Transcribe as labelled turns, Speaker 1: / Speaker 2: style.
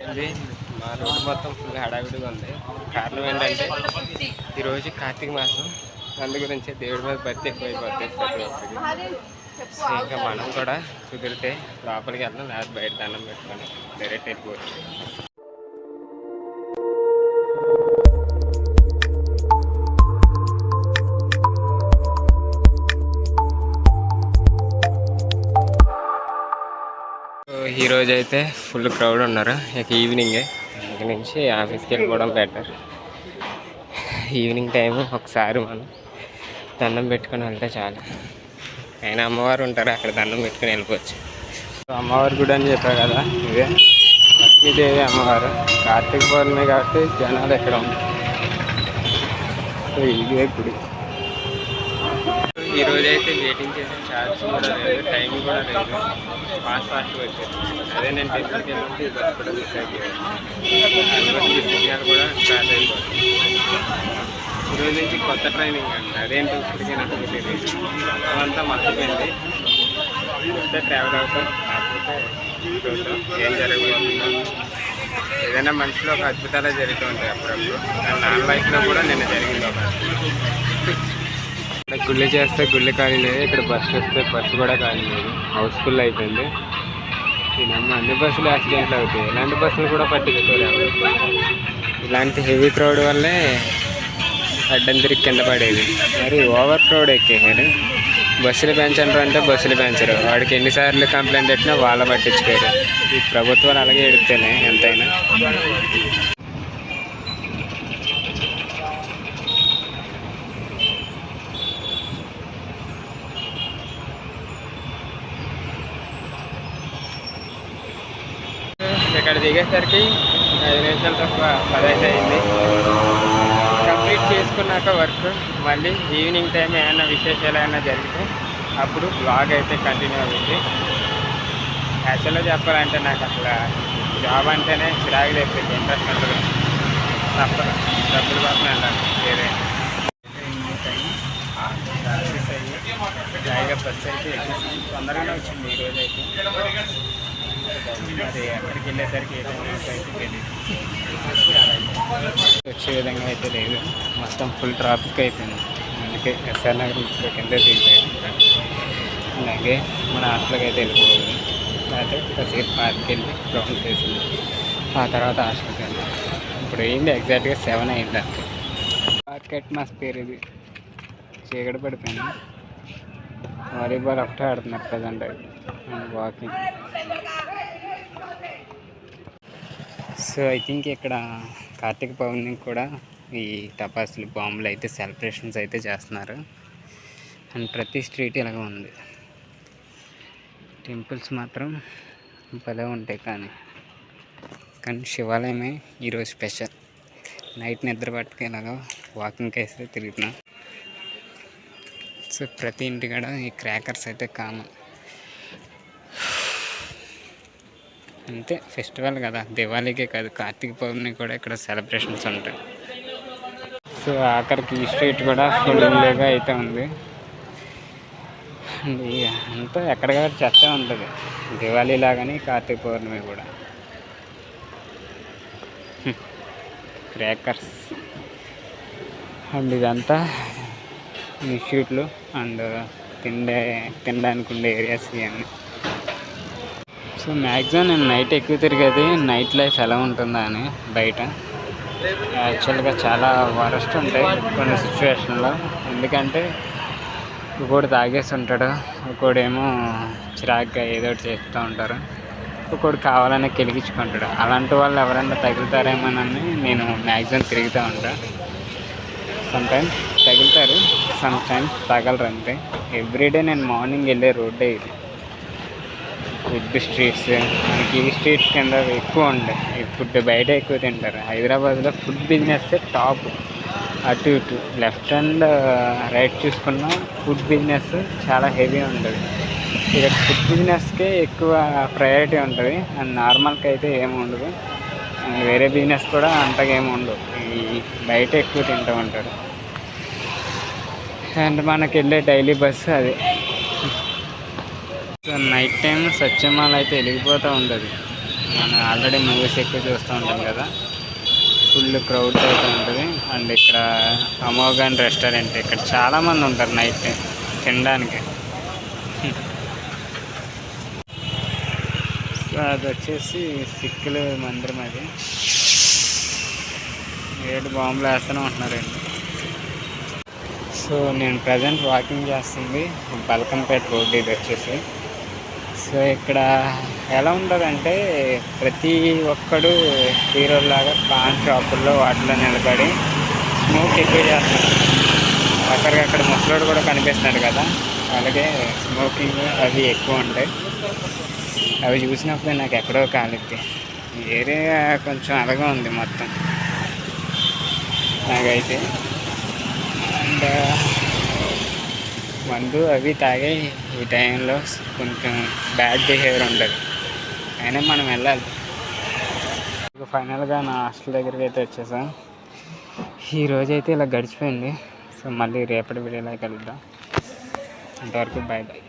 Speaker 1: మా రోడ్డు మొత్తం ఫుల్ హడావిడిగా ఉంది. కారణం ఏంటంటే ఈరోజు కార్తీక మాసం. అందు గురించి దేవుడి మీద భక్తి ఎక్కువైపోతుంది ప్రతి ఒక్కరికి. ఇంకా మనం కూడా కుదిరితే లోపలికి వెళ్దాం లేదా బయట దండం పెట్టుకొని డైరెక్ట్ వెళ్ళిపోవచ్చు. ఈరోజు ఈ రోజు అయితే ఫుల్ క్రౌడ్ ఉన్నారు. ఇక ఈవినింగే. ఇక్కడి నుంచి ఆఫీస్కి వెళ్ళిపోవడం బెటర్ ఈవినింగ్ టైం ఒకసారి మనం దండం పెట్టుకొని వెళ్తే చాలు. ఆయన అమ్మవారు ఉంటారు అక్కడ దండం పెట్టుకొని వెళ్ళిపోవచ్చు. సో అమ్మవారి గుడి అని చెప్పారు కదా ఇదే లక్ష్మీదేవి అమ్మవారు. కార్తీక పౌర్ణమి కాబట్టి జనాలు ఎక్కడ ఉంటారు సో ఇదే గుడి. ఈరోజు అయితే వెయిటింగ్ చేసే ఛార్జ్ కూడా లేదు టైం కూడా లేదు. ఫాస్ట్ ఫాస్ట్ వచ్చేది అదే నేను టెంపుల్కి వెళ్ళి బస్ కూడా మిస్ అయిపోయాను సిగ్నల్ కూడా స్టార్ట్ అయిపోతుంది. ఈ రోజు నుంచి కొత్త ట్రైనింగ్ అండి. అదేంటి ఇప్పటికీ నాకు తెలియదు. అదంతా మర్చిపోయింది. వస్తే ట్రావెల్ అవుతాం కాకపోతే చూద్దాం ఏం జరగబోతుందో. ఏదైనా మనిషిలో ఒక అద్భుతాలే జరుగుతూ ఉంటాయి అప్పుడప్పుడు. నా లైఫ్లో కూడా నిన్న జరిగింది ఒక గుళ్ళు చేస్తే గుళ్ళు ఖాళీ లేదు. ఇక్కడ బస్సు వస్తే బస్సు కూడా ఖాళీ లేదు. హౌస్ఫుల్ అయిపోయింది. దీనమ్మ అన్ని బస్సులు యాక్సిడెంట్లు అవుతాయి. ఇలాంటి బస్సులు కూడా పట్టించుకోలేము. ఇలాంటి హెవీ క్రౌడ్ వల్లే అడ్డం తిరిగి కింద పడేది. మరి ఓవర్ క్రౌడ్ ఎక్కేసారు బస్సులు పెంచరు అంటే బస్సులు పెంచరు. వాడికి ఎన్నిసార్లు కంప్లైంట్ పెట్టినా వాళ్ళ పట్టించుకోరు. ఈ ప్రభుత్వాలు అలాగే ఎడితేనే ఎంతైనా. ఇక్కడ దిగేసరికి ఐదు నిమిషాలు తక్కువ పదహైదు అయింది కంప్లీట్ చేసుకున్నాక వర్క్ మళ్ళీ ఈవినింగ్ టైం ఏమైనా విశేషాలు ఏమైనా జరిగితే అప్పుడు బ్లాగ్ అయితే కంటిన్యూ అవుతుంది యాక్చువల్గా చెప్పాలంటే నాకు అసలు జాబ్ అంటేనే చిరాకు తెప్పింది ఇంట్రెస్ట్ ఉంటుంది తప్పదు డబ్బులు కోసం వెళ్ళాలి వేరే. జాయిగా బస్సు అయితే తొందరగానే వచ్చింది ఈరోజు అయితే మరి అక్కడికి వెళ్ళేసరికి వచ్చే విధంగా అయితే లేదు. మొత్తం ఫుల్ ట్రాఫిక్ అయిపోయింది. అందుకే ఎస్ఆర్ నగర్ ఇప్పుడు కింద దిగిపోయాం అలాగే మన హాస్టల్కి అయితే వెళ్ళిపోవాలి లేకపోతే కాసేపు పార్క్కి వెళ్ళి గ్రౌండ్ చేసింది. ఆ తర్వాత హాస్టల్కి వెళ్ళాం ఇప్పుడు ఏంది ఎగ్జాక్ట్గా సెవెన్ అయింది అంతే. పార్క్ అట్మాస్ఫియర్ ఇది. చీకటి పడిపోయింది. వాలీబాల్ ఒకటే ఆడుతున్నారు present. Walking so I think ఇక్కడ కార్తీక పౌర్ణమికి కూడా ఈ టపాసులు బాంబులు అయితే సెలబ్రేషన్స్ అయితే చేస్తున్నారు. అండ్ ప్రతి స్ట్రీట్ ఇలాగ ఉంది. టెంపుల్స్ మాత్రం భలే ఉంటాయి కానీ. కానీ శివాలయమే ఈరోజు స్పెషల్. నైట్ నిద్ర పట్టుకు ఇలాగ వాకింగ్కి అయితే తిరుగుతున్నాం. సో ప్రతి ఇంటి కూడా ఈ క్రాకర్స్ అయితే కామన్ అంతే ఫెస్టివల్ కదా. దివాళీకే కాదు కార్తీక పౌర్ణమి కూడా ఇక్కడ సెలబ్రేషన్స్ ఉంటాయి. సో ఆఖరికి ఈ స్ట్రీట్ కూడా ఫుల్గా అయితే ఉంది. అండ్ అంతా ఎక్కడికక్కడ చెత్త ఉంటుంది. దివాళీ లాగానే కార్తీక పౌర్ణమి కూడా. క్రాకర్స్. అండ్ ఇదంతా ఇన్స్టిట్యూట్లు అండ్ తిండే తినడానికి ఉండే ఏరియాస్ ఇవన్నీ. సో మ్యాక్సిమం నేను నైట్ ఎక్కువ తిరిగేది నైట్ లైఫ్ ఎలా ఉంటుందా అని బయట. యాక్చువల్గా చాలా వరస్ట్ ఉంటాయి కొన్ని సిచ్యువేషన్లో. ఎందుకంటే ఒకడు తాగేసి ఉంటాడు ఒకడేమో చిరాగ్గా ఏదో ఒకటి చేస్తూ ఉంటారు. ఒకడు కావాలని కెలిగించుకుంటాడు. అలాంటి వాళ్ళు ఎవరైనా తగులుతారేమోనని నేను మ్యాక్సిమం తిరుగుతూ ఉంటాను సమ్ టైమ్స్ తగులుతారు సమ్ టైమ్స్ తగలరు అంతే. ఎవ్రీడే నేను మార్నింగ్ వెళ్ళే రోడ్డే ఇది. ఫుడ్ స్ట్రీట్స్ మనకి ఈ స్ట్రీట్స్ కింద ఎక్కువ ఉండే. ఈ ఫుడ్ బయట ఎక్కువ తింటారు. హైదరాబాద్లో ఫుడ్ బిజినెస్ టాప్ అటు ఇటు. Uh, లెఫ్ట్ అండ్ రైట్ చూసుకున్న ఫుడ్ బిజినెస్ చాలా హెవీ ఉంటుంది. ఇక్కడ ఫుడ్ బిజినెస్కే ఎక్కువ ప్రయారిటీ ఉంటుంది. అండ్ నార్మల్కి అయితే ఏమి ఉండదు. అండ్ వేరే బిజినెస్ కూడా అంతగా ఏమి ఉండవు ఈ బయట ఎక్కువ తింటూ ఉంటారు. అండ్ మనకి వెళ్ళే డైలీ బస్సు అది. సో నైట్ టైం సత్యమాల అయితే వెలిగిపోతూ ఉంటుంది. మనం ఆల్రెడీ మూవీస్ ఎక్కువ చూస్తూ ఉంటాం కదా. ఫుల్ క్రౌడ్ అయితే ఉంటుంది. అండ్ ఇక్కడ అమోఘన్ రెస్టారెంట్ ఇక్కడ చాలామంది ఉంటారు నైట్ టైం తినడానికి. సో అది వచ్చేసి సిక్కుల మందిరం అది. ఏడు బాంబులు వేస్తూనే ఉంటున్నారండి సో నేను ప్రజెంట్ వాకింగ్ చేస్తుంది. బల్కంపేట రోడ్ ఇది వచ్చేసి. సో ఇక్కడ ఎలా ఉంటుందంటే ప్రతి ఒక్కడు హీరోలాగా పాన్ షాపుల్లో వాటిలో నిలబడి స్మోక్ ఎక్కువ చేస్తున్నారు. అక్కడికక్కడ ముసలోడు కూడా కనిపిస్తున్నాడు కదా. అలాగే స్మోకింగ్ అవి ఎక్కువ ఉంటాయి. అవి చూసినప్పుడు నాకు ఎక్కడో కాలిద్ది ఏరియా కొంచెం అలాగే ఉంది మొత్తం. నాకైతే అండ్ మందు అవి తాగే ఈ టైంలో కొంచెం బ్యాడ్ బిహేవియర్ ఉంటుంది. అయినా మనం వెళ్ళాలి. ఫైనల్గా నా హాస్టల్ దగ్గరికి అయితే వచ్చేసాం. ఈ అయితే ఇలా గడిచిపోయింది. సో మళ్ళీ రేపటి వీడియోలో కలుద్దాం. అంతవరకు బాయ్ బాయ్